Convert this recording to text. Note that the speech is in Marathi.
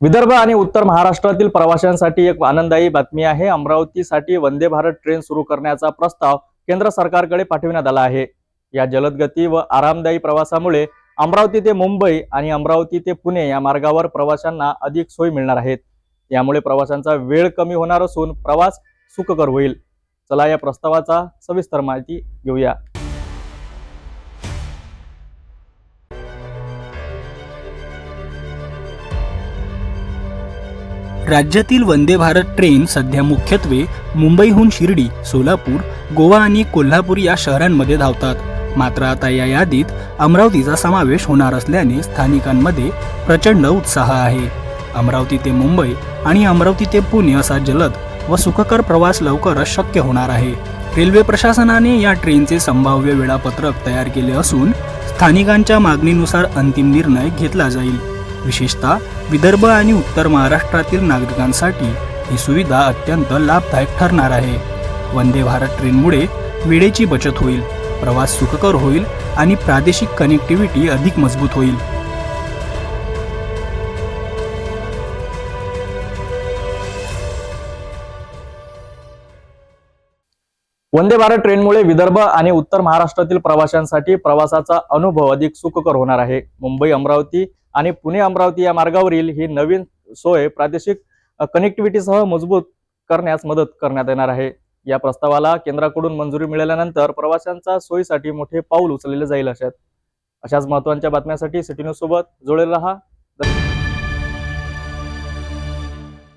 विदर्भ आणि उत्तर महाराष्ट्रातील प्रवाशांसाठी एक आनंददायी बातमी आहे. अमरावतीसाठी वंदे भारत ट्रेन सुरू करण्याचा प्रस्ताव केंद्र सरकारकडे पाठविण्यात आला आहे. या जलदगती व आरामदायी प्रवासामुळे अमरावती ते मुंबई आणि अमरावती ते पुणे या मार्गावर प्रवाशांना अधिक सोयी मिळणार आहेत यामुळे प्रवाशांचा वेळ कमी होणार असून प्रवास सुखकर होईल. चला या प्रस्तावाचा सविस्तर माहिती घेऊया. राज्यातील वंदे भारत ट्रेन सध्या मुख्यत्वे मुंबईहून शिर्डी सोलापूर गोवा आणि कोल्हापूर या शहरांमध्ये धावतात. मात्र आता या यादीत अमरावतीचा समावेश होणार असल्याने स्थानिकांमध्ये प्रचंड उत्साह आहे. अमरावती ते मुंबई आणि अमरावती ते पुणे असा जलद व सुखकर प्रवास लवकरच शक्य होणार आहे. रेल्वे प्रशासनाने या ट्रेनचे संभाव्य वेळापत्रक तयार केले असून स्थानिकांच्या मागणीनुसार अंतिम निर्णय घेतला जाईल. विशेषतः विदर्भ आणि उत्तर महाराष्ट्रातील नागरिकांसाठी ही सुविधा अत्यंत लाभदायक ठरणार आहे. वंदे भारत ट्रेनमुळे वेळेची बचत होईल प्रवास सुखकर होईल आणि प्रादेशिक कनेक्टिव्हिटी अधिक मजबूत होईल. वंदे भारत ट्रेनमुळे विदर्भ आणि उत्तर महाराष्ट्रातील प्रवाशांसाठी प्रवासाचा अनुभव अधिक सुखकर होणार आहे. मुंबई अमरावती आणि पुणे अमरावती या मार्गावरील ही नवीन सोय प्रादेशिक कनेक्टिव्हिटीसह मजबूत करण्यास मदत करण्यात येणार आहे. या प्रस्तावाला केंद्राकडून मंजुरी मिळाल्यानंतर प्रवाशांच्या सोयीसाठी मोठे पाऊल उचलले जाईल अशात. अशाच महत्त्वाच्या बातम्यांसाठी सिटी न्यूज सोबत जोडेल रहा.